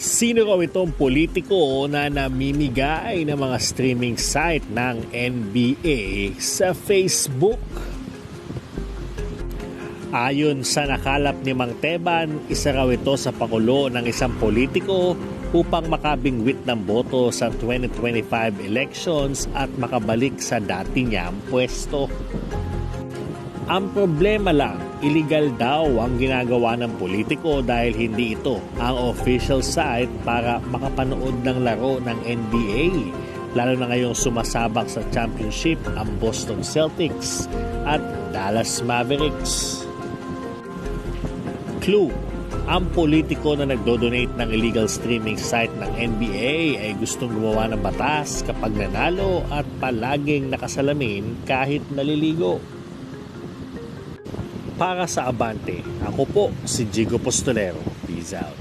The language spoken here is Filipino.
Sino raw itong politiko na namimigay ng mga streaming site ng NBA sa Facebook? Ayon sa nakalap ni Mang Teban, isa raw ito sa pakulo ng isang politiko upang makabingwit ng boto sa 2025 elections at makabalik sa dati niyang pwesto. Ang problema lang, illegal daw ang ginagawa ng politiko dahil hindi ito ang official site para makapanood ng laro ng NBA. Lalo na ngayong sumasabak sa championship ang Boston Celtics at Dallas Mavericks. Clue, ang politiko na nagdo-donate ng illegal streaming site ng NBA ay gustong gumawa ng batas kapag nanalo at palaging nakasalamin kahit naliligo para sa Abante. Ako po si Jigo Postolero. Peace out.